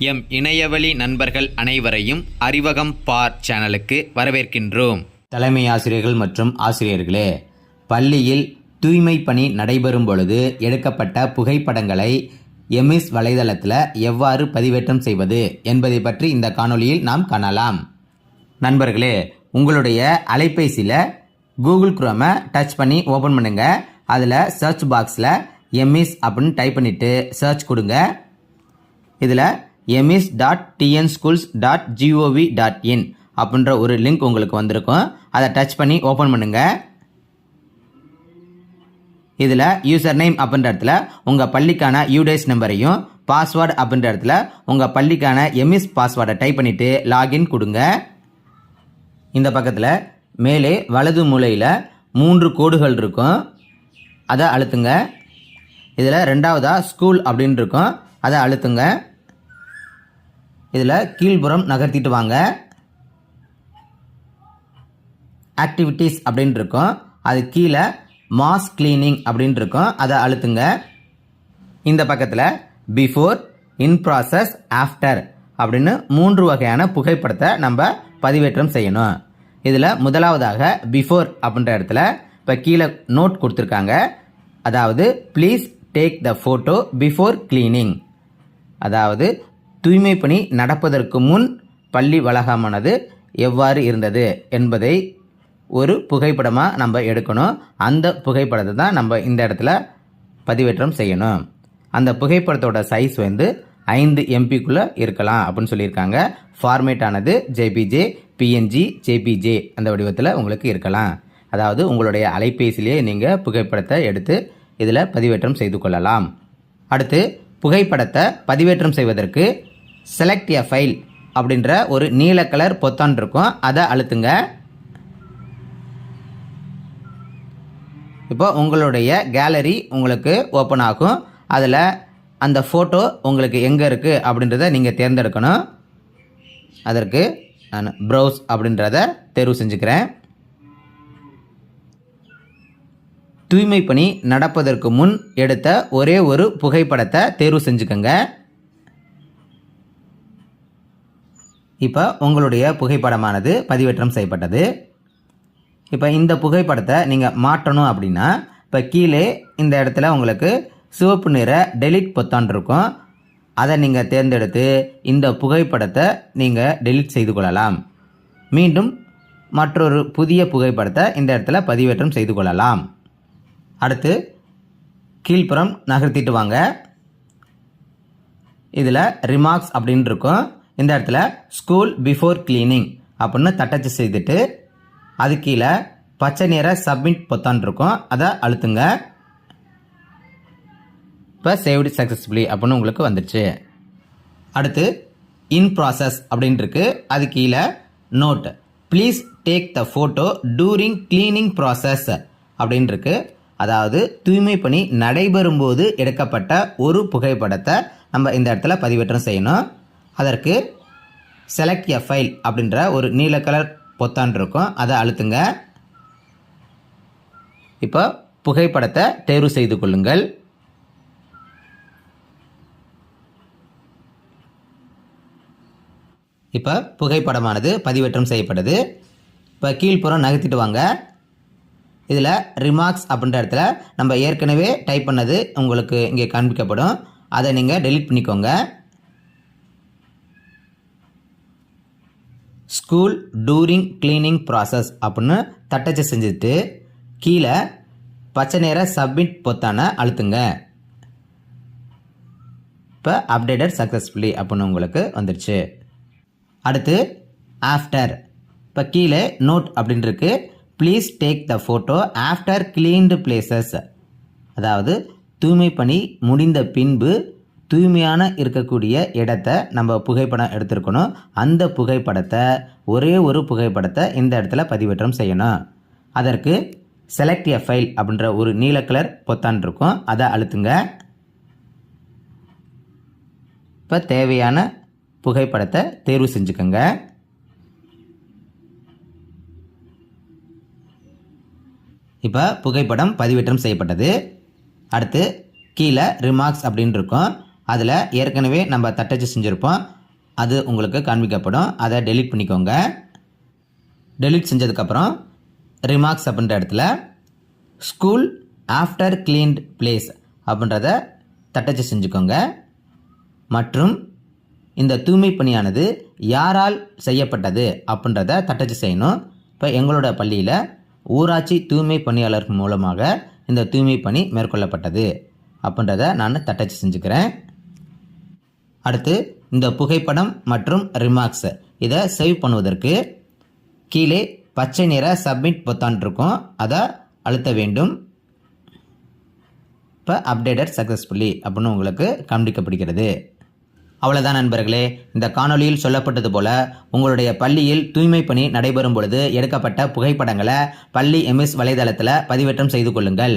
M இணையவழி நண்பர்கள் அனைவரையும் அறிவகம் பார் சேனலுக்கு வரவேற்கின்றோம். தலைமை ஆசிரியர்கள் மற்றும் ஆசிரியர்களே பள்ளியில் தூய்மை பணி நடைபெறும் பொழுது எடுக்கப்பட்ட புகைப்படங்களை எம்எஸ் வலைதளத்தில் எவ்வாறு பதிவேற்றம் செய்வது என்பதை பற்றி இந்த காணொலியில் நாம் காணலாம். நண்பர்களே உங்களுடைய அலைபேசியில் கூகுள் குரோமை டச் பண்ணி ஓப்பன் பண்ணுங்க. அதில் சர்ச் பாக்ஸில் எம்இஸ் அப்படின்னு டைப் பண்ணிவிட்டு சர்ச் கொடுங்க. இதில் EMIS dot TN schools dot GOV dot in அப்படின்ற ஒரு லிங்க் உங்களுக்கு வந்திருக்கும். அதை டச் பண்ணி ஓப்பன் பண்ணுங்கள் இதில் யூசர் நேம் அப்படின்ற இடத்துல உங்கள் பள்ளிக்கான யூடேஸ் நம்பரையும் பாஸ்வேர்டு அப்படின்ற இடத்துல உங்கள் பள்ளிக்கான எம்இஸ் பாஸ்வேர்டை டைப் பண்ணிவிட்டு லாகின் கொடுங்க. இந்த பக்கத்தில் மேலே வலது மூலையில் மூன்று கோடுகள் இருக்கும். அதை அழுத்துங்க. இதில் ரெண்டாவதாக ஸ்கூல் அப்படின்னு இருக்கும். அதை அழுத்துங்க. இதில் கீழ்புறம் நகர்த்திட்டு வாங்க. ஆக்டிவிட்டீஸ் அப்படின்னு இருக்கும். அது கீழே மாஸ் கிளீனிங் அப்படின்ட்டு இருக்கும். அதை அழுத்துங்க. இந்த பக்கத்தில் பிஃபோர் இன் ப்ராசஸ் ஆஃப்டர் அப்படின்னு மூன்று வகையான புகைப்படத்தை நம்ம பதிவேற்றம் செய்யணும். இதில் முதலாவதாக பிஃபோர் அப்படின்ற இடத்துல இப்போ கீழே நோட் கொடுத்துருக்காங்க. அதாவது please take the photo before cleaning அதாவது தூய்மை பணி நடப்பதற்கு முன் பள்ளி வளாகமானது எவ்வாறு இருந்தது என்பதை ஒரு புகைப்படமாக நம்ம எடுக்கணும். அந்த புகைப்படத்தை தான் நம்ம இந்த இடத்துல பதிவேற்றம் செய்யணும். அந்த புகைப்படத்தோட சைஸ் வந்து ஐந்து எம்பிக்குள்ளே இருக்கலாம் அப்படின்னு சொல்லியிருக்காங்க. ஃபார்மேட் ஆனது ஜேபிஜே பிஎன்ஜி ஜேபிஜே அந்த வடிவத்தில் உங்களுக்கு இருக்கலாம். அதாவது உங்களுடைய அலைபேசியிலேயே நீங்கள் புகைப்படத்தை எடுத்து இதில் பதிவேற்றம் செய்து கொள்ளலாம். அடுத்து புகைப்படத்தை பதிவேற்றம் செய்வதற்கு செலக்ட் எ ஃபைல் அப்படின்ற ஒரு நீல கலர் பொத்தான் இருக்கும். அதை அழுத்துங்க. இப்போ உங்களுடைய கேலரி உங்களுக்கு ஓப்பன் ஆகும். அதில் அந்த ஃபோட்டோ உங்களுக்கு எங்கே இருக்குது அப்படின்றத நீங்கள் தேர்ந்தெடுக்கணும். அதற்கு நான் ப்ரௌஸ் அப்படின்றத தேர்வு செஞ்சுக்கிறேன். தூய்மை பணி நடப்பதற்கு முன் எடுத்த ஒரே ஒரு புகைப்படத்தை தேர்வு செஞ்சுக்கோங்க. இப்போ உங்களுடைய புகைப்படமானது பதிவேற்றம் செய்யப்பட்டது. இப்போ இந்த புகைப்படத்தை நீங்கள் மாற்றணும் அப்படின்னா இப்போ கீழே இந்த இடத்துல உங்களுக்கு சிவப்பு நிற டெலிட் பொத்தான் இருக்கும். அதை நீங்கள் தேர்ந்தெடுத்து இந்த புகைப்படத்தை நீங்கள் டெலிட் செய்து கொள்ளலாம். மீண்டும் மற்றொரு புதிய புகைப்படத்தை இந்த இடத்துல பதிவேற்றம் செய்து கொள்ளலாம். அடுத்து கீழ்ப்புறம் நகர்த்திட்டு வாங்க. இதில் ரிமார்க்ஸ் அப்படின்னு இருக்கும். இந்த இடத்துல ஸ்கூல் பிஃபோர் கிளீனிங் அப்படின்னு தட்டச்சு செய்துட்டு அது கீழே பச்சை நிற சப்மிட் பொத்தான் இருக்கும். அதை அழுத்துங்க. இப்போ சேவ்டு சக்ஸஸ்ஃபுல்லி அப்படின்னு உங்களுக்கு வந்துடுச்சு அடுத்து இன் ப்ராசஸ் அப்படின்ட்டுருக்கு அது கீழே note please take the photo during cleaning process அப்படின்ட்டுருக்கு அதாவது தூய்மை பணி நடைபெறும் போது எடுக்கப்பட்ட ஒரு புகைப்படத்தை நம்ம இந்த இடத்துல பதிவேற்றம் செய்யணும். அதற்கு செலக்ட் எ ஃபைல் அப்படின்ற ஒரு நீல கலர் பொத்தான் இருக்கும். அதை அழுத்துங்க. இப்போ புகைப்படத்தை தேர்வு செய்து கொள்ளுங்கள். இப்போ புகைப்படமானது பதிவேற்றம் செய்யப்பட்டது இப்போ கீழ்ப்புறம் நகர்த்திட்டு வாங்க. இதில் ரிமார்க்ஸ் அப்படின்ற இடத்துல நம்ம ஏற்கனவே டைப் பண்ணது உங்களுக்கு இங்கே காண்பிக்கப்படும். அதை நீங்கள் டெலீட் பண்ணிக்கோங்க. ஸ்கூல் டூரிங் கிளீனிங் ப்ராசஸ் அப்படின்னு தட்டச்சு செஞ்சுட்டு கீழே பச்சை நேர சப்மிட் பொத்தான அழுத்துங்க. இப்போ அப்டேட்டட் சக்ஸஸ்ஃபுல்லி அப்படின்னு உங்களுக்கு வந்துடுச்சு அடுத்து ஆஃப்டர் இப்போ கீழே நோட் அப்படின்னு please take the photo after cleaned places அதாவது தூய்மை பணி முடிந்த பின்பு தூய்மையான இருக்கக்கூடிய இடத்த நம்ம புகைப்படம் எடுத்திருக்கணும். அந்த புகைப்படத்தை ஒரே ஒரு புகைப்படத்தை இந்த இடத்துல பதிவேற்றம் செய்யணும். அதற்கு செலக்ட் எ ஃபைல் அப்படின்ற ஒரு நீல கலர் பொத்தான் இருக்கும். அதை அழுத்துங்க. இப்போ தேவையான புகைப்படத்தை தேர்வு செஞ்சுக்கோங்க. இப்போ புகைப்படம் பதிவேற்றம் செய்யப்பட்டது. அடுத்து கீழே ரிமார்க்ஸ் அப்படின்னு இருக்கும். அதில் ஏற்கனவே நம்ம தட்டச்சு செஞ்சுருப்போம். அது உங்களுக்கு காண்பிக்கப்படும். அதை டெலீட் பண்ணிக்கோங்க. டெலீட் செஞ்சதுக்கப்புறம் ரிமார்க்ஸ் அப்படின்ற இடத்துல ஸ்கூல் ஆஃப்டர் கிளீன்ட் பிளேஸ் அப்படின்றத தட்டச்சு செஞ்சுக்கோங்க. மற்றும் இந்த தூய்மை பணியானது யாரால் செய்யப்பட்டது அப்படின்றத தட்டச்சு செய்யணும். இப்போ எங்களோட பள்ளியில் ஊராட்சி தூய்மை பணியாளர்கள் மூலமாக இந்த தூய்மை பணி மேற்கொள்ளப்பட்டது அப்படின்றத நான் தட்டச்சு செஞ்சுக்கிறேன். அடுத்து இந்த புகைப்படம் மற்றும் ரிமார்க்ஸ் இதை சேவ் பண்ணுவதற்கு கீழே பச்சை நிற சப்மிட் பொத்தான் இருக்கும். அதை அழுத்த வேண்டும். இப்போ அப்டேட்டட் சக்ஸஸ்ஃபுல்லி அப்படின்னு உங்களுக்கு காண்பிக்கப்படுகிறது. அவ்வளோதான் நண்பர்களே. இந்த காணொளியில் சொல்லப்பட்டது போல உங்களுடைய பள்ளியில் தூய்மை பணி நடைபெறும் பொழுது எடுக்கப்பட்ட புகைப்படங்களை பள்ளி எம்எஸ் வலைதளத்தில் பதிவேற்றம் செய்து கொள்ளுங்கள்.